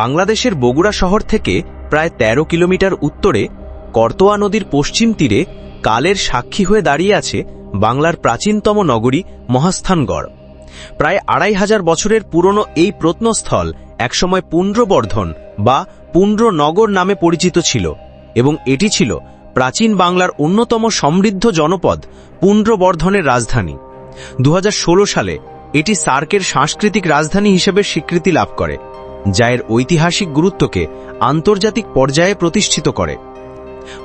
বাংলাদেশের বগুড়া শহর থেকে প্রায় ১৩ কিলোমিটার উত্তরে করতোয়া নদীর পশ্চিম তীরে কালের সাক্ষী হয়ে দাঁড়িয়ে আছে বাংলার প্রাচীনতম নগরী মহাস্থানগড়। প্রায় আড়াই হাজার বছরের পুরনো এই প্রত্নস্থল একসময় পুণ্ড্রবর্ধন বা পুণ্ড্রনগর নামে পরিচিত ছিল এবং এটি ছিল প্রাচীন বাংলার অন্যতম সমৃদ্ধ জনপদ পুণ্ড্রবর্ধনের রাজধানী। দু হাজার ষোলো সালে এটি সার্কের সাংস্কৃতিক রাজধানী হিসেবে স্বীকৃতি লাভ করে। যা এর ঐতিহাসিক গুরুত্বকে আন্তর্জাতিক পর্যায়ে প্রতিষ্ঠিত করে।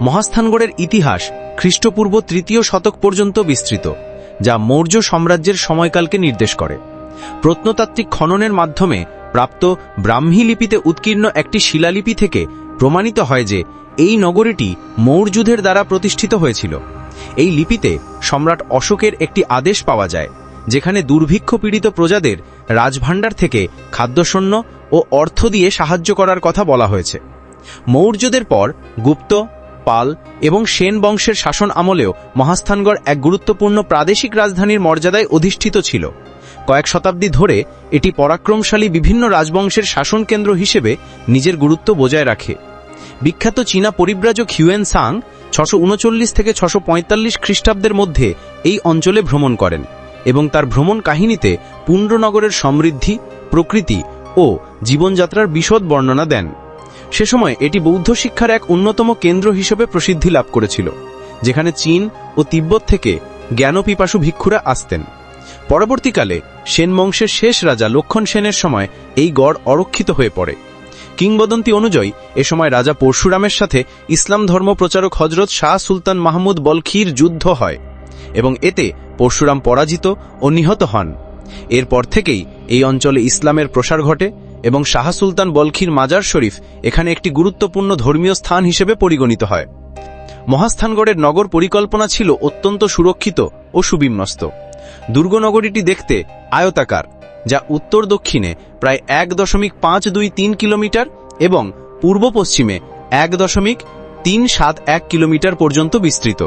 মহাস্থানগড়ের ইতিহাস খ্রিস্টপূর্ব তৃতীয় শতক পর্যন্ত বিস্তৃত, যা মৌর্য সাম্রাজ্যের সময়কালকে নির্দেশ করে। প্রত্নতাত্ত্বিক খননের মাধ্যমে প্রাপ্ত ব্রাহ্মী লিপিতে উৎকীর্ণ একটি শিলালিপি থেকে প্রমাণিত হয় যে এই নগরীটি মৌর্যুধের দ্বারা প্রতিষ্ঠিত হয়েছিল। এই লিপিতে সম্রাট অশোকের একটি আদেশ পাওয়া যায় যেখানে দুর্ভিক্ষ পীড়িত প্রজাদের রাজভাণ্ডার থেকে খাদ্যশন্য ও অর্থ দিয়ে সাহায্য করার কথা বলা হয়েছে। মৌর্যদের পর গুপ্ত, পাল এবং সেন বংশের শাসন আমলেও মহাস্থানগড় এক গুরুত্বপূর্ণ প্রাদেশিক রাজধানীর মর্যাদায় অধিষ্ঠিত ছিল। কয়েক শতাব্দী ধরে এটি পরাক্রমশালী বিভিন্ন রাজবংশের শাসন কেন্দ্র হিসেবে নিজের গুরুত্ব বজায় রাখে। বিখ্যাত চীনা পরিব্রাজক হিউয়েন সাং ছশো থেকে ছশো খ্রিস্টাব্দের মধ্যে এই অঞ্চলে ভ্রমণ করেন। এবং তার ভ্রমণ কাহিনীতে পুণ্ড্রনগরের সমৃদ্ধি, প্রকৃতি ও জীবনযাত্রার বিশদ বর্ণনা দেন। সে সময় এটি বৌদ্ধ শিক্ষার এক অন্যতম কেন্দ্র হিসেবে প্রসিদ্ধি লাভ করেছিল, যেখানে চীন ও তিব্বত থেকে জ্ঞানপিপাসু ভিক্ষুরা আসতেন। পরবর্তীকালে সেন বংশের শেষ রাজা লক্ষণ সেনের সময় এই গড় অরক্ষিত হয়ে পড়ে। কিংবদন্তি অনুযায়ী এ সময় রাজা পরশুরামের সাথে ইসলাম ধর্ম প্রচারক হজরত শাহ সুলতান মাহমুদ বলখির যুদ্ধ হয় এবং এতে পরশুরাম পরাজিত ও নিহত হন। এরপর থেকেই এই অঞ্চলে ইসলামের প্রসার ঘটে এবং শাহ সুলতান বলখির মাজার শরীফ এখানে একটি গুরুত্বপূর্ণ ধর্মীয় স্থান হিসেবে পরিগণিত হয়। মহাস্থানগড়ের নগর পরিকল্পনা ছিল অত্যন্ত সুরক্ষিত ও সুবিন্যস্ত। দুর্গনগরীটি দেখতে আয়তাকার, যা উত্তর দক্ষিণে প্রায় এক দশমিক পাঁচ দুই তিন কিলোমিটার এবং পূর্ব পশ্চিমে এক দশমিক তিন সাত এক কিলোমিটার পর্যন্ত বিস্তৃত।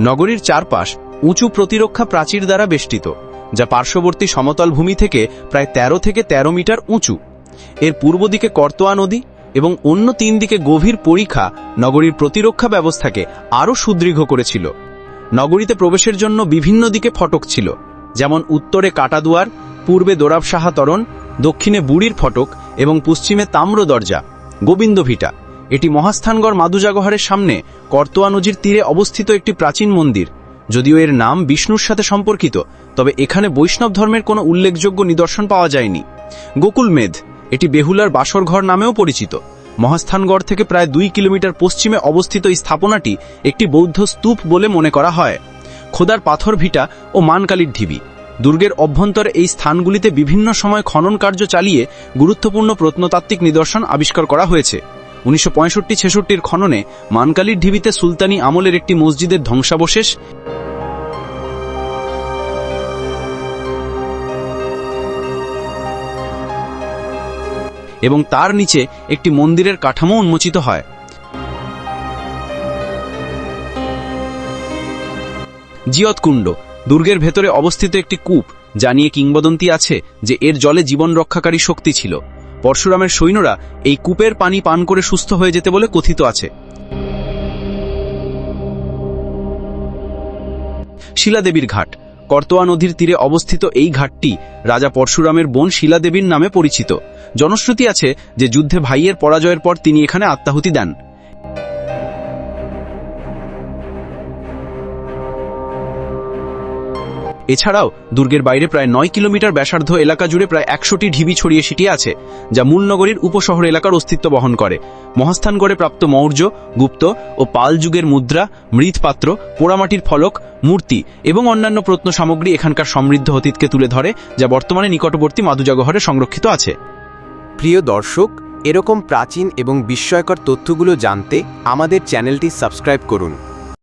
নগরীর চারপাশ উঁচু প্রতিরক্ষা প্রাচীর দ্বারা বেষ্টিত, যা পার্শ্ববর্তী সমতল ভূমি থেকে প্রায় ১৩ থেকে ১৩ মিটার উঁচু। এর পূর্ব দিকে করতোয়া নদী এবং অন্য তিন দিকে গভীর পরীক্ষা নগরীর প্রতিরক্ষা ব্যবস্থাকে আরও সুদৃঢ় করেছিল। নগরীতে প্রবেশের জন্য বিভিন্ন দিকে ফটক ছিল, যেমন উত্তরে কাটাদুয়ার, পূর্বে দোরাবসাহা তরণ, দক্ষিণে বুড়ির ফটক এবং পশ্চিমে তাম্র দরজা গোবিন্দ ভিটা এটি মহাস্থানগড় মাদুজাগহারের সামনে করতোয়া নদীর তীরে অবস্থিত একটি প্রাচীন মন্দির। যদিও এর নাম বিষ্ণুর সাথে সম্পর্কিত, তবে এখানে বৈষ্ণব ধর্মের কোনো উল্লেখযোগ্য নিদর্শন পাওয়া যায়নি। গোকুল মেধ, এটি বেহুলার বাসরঘর নামেও পরিচিত। মহাস্থানগড় থেকে প্রায় দুই কিলোমিটার পশ্চিমে অবস্থিত এই স্থাপনাটি একটি বৌদ্ধ স্তূপ বলে মনে করা হয়। খোদার পাথর ভিটা ও মানকালির ঢিবি। দুর্গের অভ্যন্তরে এই স্থানগুলিতে বিভিন্ন সময় খনন কার্য চালিয়ে গুরুত্বপূর্ণ প্রত্নতাত্ত্বিক নিদর্শন আবিষ্কার করা হয়েছে। উনিশশো পঁয়ষট্টি ছেষট্টির খননে মানকালির ঢিবিতে সুলতানি আমলের একটি মসজিদের ধ্বংসাবশেষ এবং তার নিচে একটি মন্দিরের কাঠামো উন্মোচিত হয়। জিয়তকুণ্ড, দুর্গের ভেতরে অবস্থিত একটি কূপ, যা নিয়ে কিংবদন্তি আছে যে এর জলে জীবন রক্ষাকারী শক্তি ছিল। পরশুরামের সৈন্যরা এই কূপের পানি পান করে সুস্থ হয়ে যেতে বলে কথিত আছে। শিলাদেবীর ঘাট করতোয়া নদীর তীরে অবস্থিত এই ঘাটটি রাজা পরশুরামের বোন শিলাদেবীর নামে পরিচিত। জনশ্রুতি আছে যে যুদ্ধে ভাইয়ের পরাজয়ের পর তিনি এখানে আত্মাহুতি দেন। এছাড়াও দুর্গের বাইরে প্রায় নয় কিলোমিটার ব্যাসার্ধ এলাকা জুড়ে প্রায় একশোটি ঢিবি ছড়িয়ে ছিটিয়ে আছে, যা মূল নগরীর উপশহর এলাকার অস্তিত্ব বহন করে। মহাস্থানগড়ে প্রাপ্ত মৌর্য, গুপ্ত ও পাল যুগের মুদ্রা, মৃৎপাত্র, পোড়ামাটির ফলক, মূর্তি এবং অন্যান্য প্রত্ন সামগ্রী এখানকার সমৃদ্ধ অতীতকে তুলে ধরে, যা বর্তমানে নিকটবর্তী মাদুজাগহরে সংরক্ষিত আছে। প্রিয় দর্শক, এরকম প্রাচীন এবং বিস্ময়কর তথ্যগুলো জানতে আমাদের চ্যানেলটি সাবস্ক্রাইব করুন।